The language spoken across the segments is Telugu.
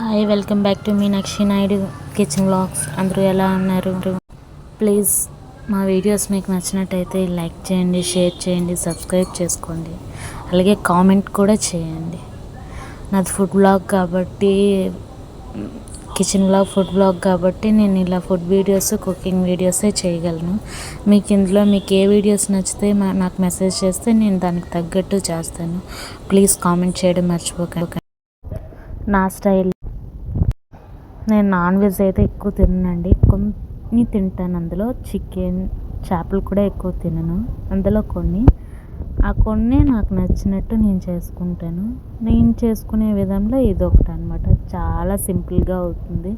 Hi welcome back to Meenakshi Naidu kitchen blogs అందరూ ఎలా ఉన్నారు? ప్లీజ్ మా వీడియోస్ మీకు నచ్చినట్టయితే లైక్ చేయండి షేర్ చేయండి సబ్స్క్రైబ్ చేసుకోండి. అలాగే కామెంట్ కూడా చేయండి. నాది ఫుడ్ బ్లాగ్ కాబట్టి కిచెన్ బ్లాగ్ ఫుడ్ బ్లాగ్ కాబట్టి నేను ఇలా ఫుడ్ వీడియోస్ కుకింగ్ వీడియోసే చేయగలను. మీకు ఇందులో మీకు ఏ వీడియోస్ నచ్చితే మా- నాకు మెసేజ్ చేస్తే నేను దానికి తగ్గట్టు చేస్తాను. ప్లీజ్ కామెంట్ చేయడం మర్చిపోకండి. నా స్టైల్ నేను నాన్ వెజ్ అయితే ఎక్కువ తిననండి. కొన్ని తింటాను. అందులో చికెన్ చేపలు కూడా ఎక్కువ తినను. అందులో కొన్ని. ఆ కొన్ని నాకు నచ్చినట్టు నేను చేసుకుంటాను. నేను చేసుకునే విధంలో ఇది ఒకటి అనమాట చాలా సింపుల్గా అవుతుంది.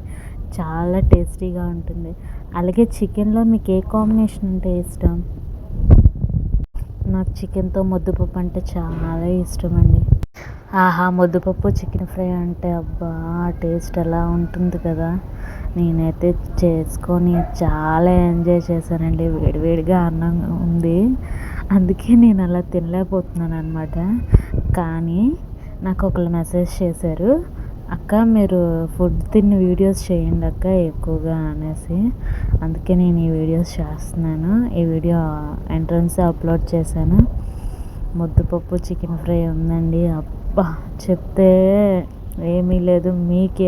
చాలా టేస్టీగా ఉంటుంది. అలాగే చికెన్లో మీకు ఏ కాంబినేషన్ అంటే ఇష్టం? నాకు చికెన్తో ముద్దపప్పు అంటే చాలా ఇష్టం అండి ఆహా ముద్దపప్పు చికెన్ ఫ్రై అంటే అబ్బా టేస్ట్ ఎలా ఉంటుంది కదా. నేనైతే చేసుకొని చాలా ఎంజాయ్ చేశానండి. వేడివేడిగా అన్నం ఉంది. అందుకే నేను అలా తినలేకపోతున్నాను అనమాట కానీ నాకు ఒకళ్ళు మెసేజ్ చేశారు అక్క మీరు ఫుడ్ తిన్న వీడియోస్ చేయండి అక్క ఎక్కువగా అనేసి. అందుకే నేను ఈ వీడియోస్ చేస్తున్నాను. ఈ వీడియో ఎంట్రన్స్ అప్లోడ్ చేశాను. ముద్దపప్పు చికెన్ ఫ్రై ఉందండి. అబ్బా చెప్తే ఏమీ లేదు. మీకు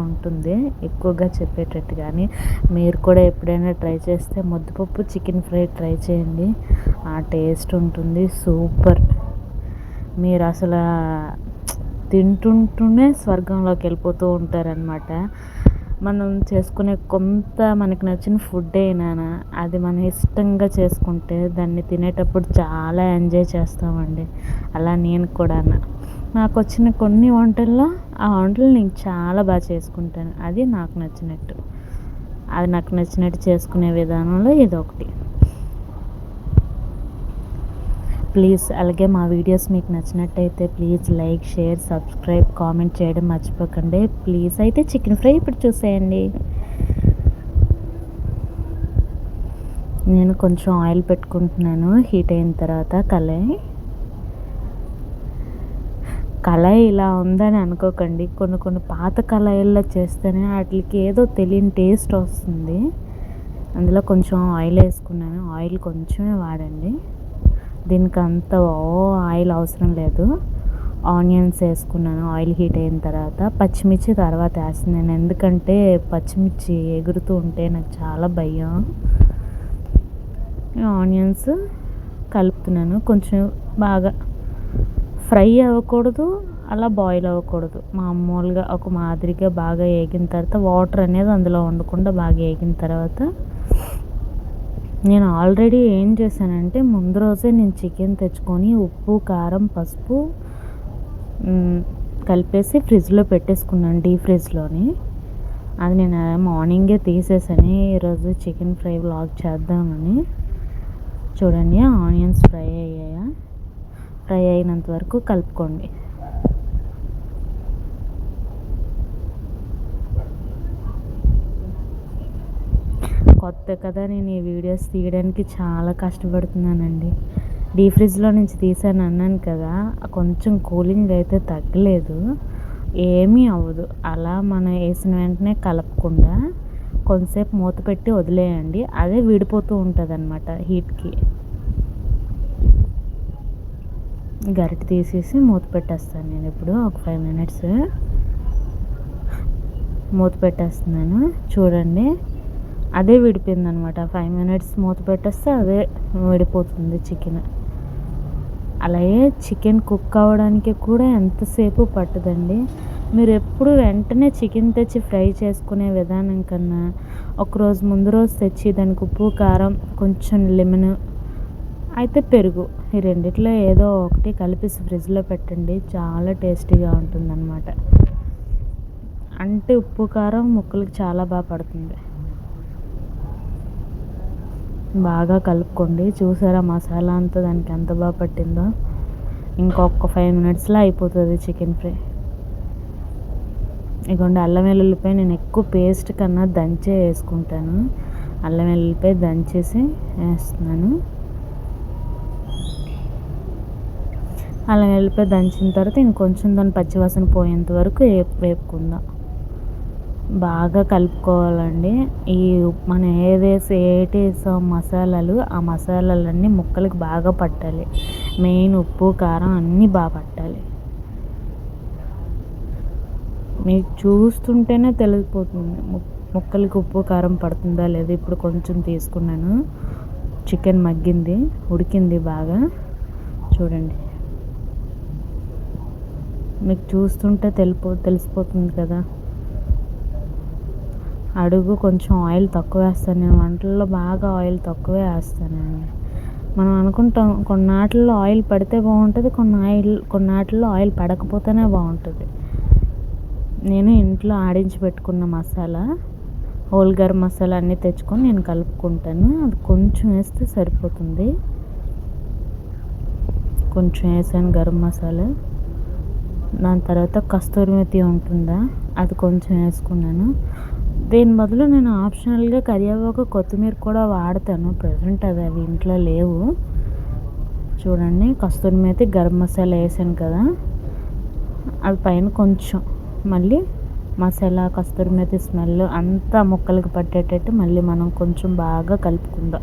ఉంటుంది. ఎక్కువగా చెప్పేటట్టు కానీ మీరు కూడా ఎప్పుడైనా ట్రై చేస్తే ముద్దపప్పు చికెన్ ఫ్రై ట్రై చేయండి. ఆ టేస్ట్ ఉంటుంది. సూపర్. మీరు అసలు తింటుంటూనే స్వర్గంలోకి వెళ్ళిపోతూ ఉంటారనమాట మనం చేసుకునే కొంత మనకి నచ్చిన ఫుడ్ అయినా అది మనం ఇష్టంగా చేసుకుంటే దాన్ని తినేటప్పుడు చాలా ఎంజాయ్ చేస్తామండి. అలా నేను కూడా నాకు వచ్చిన కొన్ని వంటల్లో ఆ వంటలు నేను చాలా బాగా చేసుకుంటాను. అది నాకు నచ్చినట్టు. అది నాకు నచ్చినట్టు చేసుకునే విధానంలో ఇది ఒకటి ప్లీజ్ అలాగే మా వీడియోస్ మీకు నచ్చినట్టయితే please like share subscribe comment చేయడం మర్చిపోకండి. ప్లీజ్ అయితే చికెన్ ఫ్రై ఇప్పుడు చూసేయండి. నేను కొంచెం ఆయిల్ పెట్టుకుంటున్నాను. హీట్ అయిన తర్వాత కళాయి. కళాయి ఇలా ఉందని అనుకోకండి. కొన్ని కొన్ని పాత కళాయిల్లో చేస్తేనే వాటికి ఏదో తెలియని టేస్ట్ వస్తుంది. అందులో కొంచెం ఆయిల్ వేసుకున్నాను. ఆయిల్ కొంచెమే వాడండి. దీనికి అంత ఓ ఆయిల్ అవసరం లేదు. ఆనియన్స్ వేసుకున్నాను. ఆయిల్ హీట్ అయిన తర్వాత పచ్చిమిర్చి తర్వాత వేస్తున్నాను. ఎందుకంటే పచ్చిమిర్చి ఎగురుతూ ఉంటే నాకు చాలా భయం. ఆనియన్స్ కలుపుతున్నాను. కొంచెం బాగా ఫ్రై అవ్వకూడదు అలా బాయిల్ అవ్వకూడదు. మామూలుగా ఒక మాదిరిగా బాగా వేగిన తర్వాత వాటర్ అనేది అందులో ఉండకుండా బాగా వేగిన తర్వాత నేను ఆల్రెడీ ఏం చేశానంటే ముందు రోజే నేను చికెన్ తెచ్చుకొని ఉప్పు కారం పసుపు కలిపేసి ఫ్రిడ్జ్లో పెట్టేసుకున్నాను డీప్ ఫ్రిడ్జ్లోని అది నేను మార్నింగే తీసేసాను ఈరోజు చికెన్ ఫ్రై బ్లాగ్ చేద్దామని. చూడండి ఆనియన్స్ ఫ్రై అయ్యాయా? ఫ్రై అయినంత వరకు కలుపుకోండి. కొత్త కదా నేను ఈ వీడియోస్ తీయడానికి చాలా కష్టపడుతున్నానండి. డీ ఫ్రిడ్జ్లో నుంచి తీసాను అన్నాను కదా కొంచెం కూలింగ్ అయితే తగ్గలేదు. ఏమీ అవ్వదు. అలా మనం వేసిన వెంటనే కలపకుండా కొంతసేపు మూత పెట్టి వదిలేయండి. అదే విడిపోతూ ఉంటుంది అనమాట హీట్కి. గరిట తీసేసి మూత పెట్టేస్తాను నేను ఇప్పుడు. ఒక ఫైవ్ మినిట్స్ మూత పెట్టేస్తున్నాను. చూడండి. అదే విడిపోయింది అనమాట ఫైవ్ మినిట్స్ మూత పెట్టేస్తే అదే విడిపోతుంది చికెన్. అలాగే చికెన్ కుక్ అవ్వడానికి కూడా ఎంతసేపు పట్టదండి. మీరు ఎప్పుడు వెంటనే చికెన్ తెచ్చి ఫ్రై చేసుకునే విధానం కన్నా ఒకరోజు ముందు రోజు తెచ్చి దానికి ఉప్పు కారం కొంచెం లెమన్ అయితే పెరుగు. ఈ రెండిట్లో ఏదో ఒకటి కలిపేసి ఫ్రిడ్జ్లో పెట్టండి. చాలా టేస్టీగా ఉంటుందన్నమాట. అంటే ఉప్పు కారం ముక్కలకి చాలా బాగా పడుతుంది. బాగా కలుపుకోండి. చూసారా మసాలా అంతా దానికి ఎంత బాగా పట్టిందో? ఇంకొక ఫైవ్ మినిట్స్లో అయిపోతుంది చికెన్ ఫ్రై. ఇదిగోండి అల్లం వెల్లుల్లిపై నేను ఎక్కువ పేస్ట్ కన్నా దంచే వేసుకుంటాను. అల్లం వెల్లుల్లిపై దంచేసి వేస్తున్నాను. అల్లం వెల్లిపాయ దంచిన తర్వాత ఇంకొంచెం దాని పచ్చివాసన పోయేంత వరకు వేపు వేపుకుందాం. బాగా కలుపుకోవాలండి. ఈ మనం ఏదేసి ఏటి వేసాం మసాలాలు ఆ మసాలాలన్నీ ముక్కలకి బాగా పట్టాలి. మెయిన్ ఉప్పు కారం అన్నీ బాగా పట్టాలి. మీకు చూస్తుంటేనే తెలిసిపోతుంది. ముక్కలకి ఉప్పు కారం పడుతుందా లేదా? ఇప్పుడు కొంచెం తీసుకున్నాను. చికెన్ మగ్గింది ఉడికింది బాగా. చూడండి. మీకు చూస్తుంటే తెలిపో తెలిసిపోతుంది కదా. అడుగు కొంచెం ఆయిల్ తక్కువ వేస్తాను. నేను వంటల్లో బాగా ఆయిల్ తక్కువే వేస్తాను. మనం అనుకుంటాం కొన్నాటిల్లో ఆయిల్ పడితే బాగుంటుంది కొన్ని ఆయిల్ కొన్నాటిల్లో ఆయిల్ పడకపోతేనే బాగుంటుంది. నేను ఇంట్లో ఆడించి పెట్టుకున్న మసాలా హోల్ గరం మసాలా అన్నీ తెచ్చుకొని నేను కలుపుకుంటాను. అది కొంచెం వేస్తే సరిపోతుంది. కొంచెం వేసాను గరం మసాలా. దాని తర్వాత కస్తూరి మెతి ఉంటుందా? అది కొంచెం వేసుకున్నాను. దీని బదులు నేను ఆప్షనల్గా కరివేపాకు కొత్తిమీర కూడా వాడతాను. ప్రజెంట్ అది అవి ఇంట్లో లేవు. చూడండి కస్తూరి మేతి గరం మసాలా వేసాను కదా. అది పైన కొంచెం మళ్ళీ మసాలా కస్తూరి మేతి స్మెల్ అంతా ముక్కలకి పట్టేటట్టు మళ్ళీ మనం కొంచెం బాగా కలుపుకుందాం.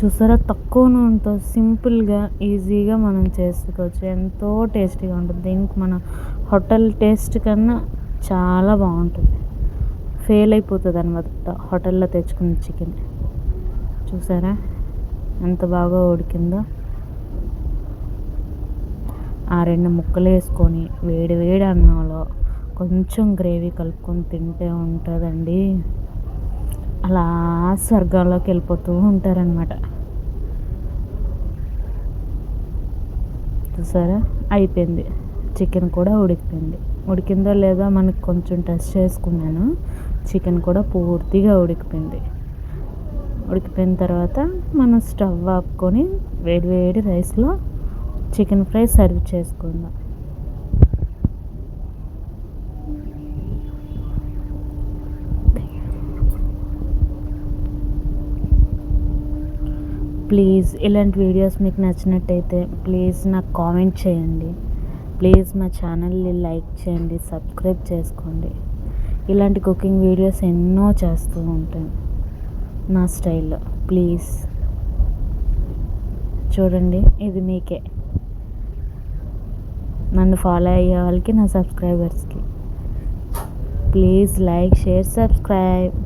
చూసారా? తక్కువ నూనెతో సింపుల్గా ఈజీగా మనం చేసుకోవచ్చు. ఎంతో టేస్టీగా ఉంటుంది. దీనికి మన హోటల్ టేస్ట్ కన్నా చాలా బాగుంటుంది. ఫెయిల్ అయిపోతుంది అనమాట హోటల్లో తెచ్చుకున్న చికెన్. చూసారా? ఎంత బాగా ఉడికిందో. ఆ రెండు ముక్కలు వేసుకొని వేడి వేడి అన్నంలో కొంచెం గ్రేవీ కలుపుకొని తింటే ఉంటుందండి. అలా స్వర్గంలోకి వెళ్ళిపోతూ ఉంటారనమాట చూసారా? అయిపోయింది. చికెన్ కూడా ఉడికిపోయింది. ఉడికిందో లేదో మనకు కొంచెం టెస్ట్ చేసుకున్నాను. చికెన్ కూడా పూర్తిగా ఉడికిపోయింది. ఉడికిపోయిన తర్వాత మనం స్టవ్ ఆపుకొని వేడి వేడి రైస్లో చికెన్ ఫ్రై సర్వ్ చేసుకుందాం. ప్లీజ్ ఇలాంటి వీడియోస్ మీకు నచ్చినట్టయితే ప్లీజ్ నాకు కామెంట్ చేయండి. ప్లీజ్ మా ఛానల్ని లైక్ చేయండి సబ్స్క్రైబ్ చేసుకోండి. ఇలాంటి కుకింగ్ వీడియోస్ ఎన్నో చేస్తూ ఉంటాను నా స్టైల్లో. ప్లీజ్. చూడండి ఇది మీకే. నన్ను ఫాలో అయ్యే వాళ్ళకి నా సబ్స్క్రైబర్స్కి. Please like share subscribe.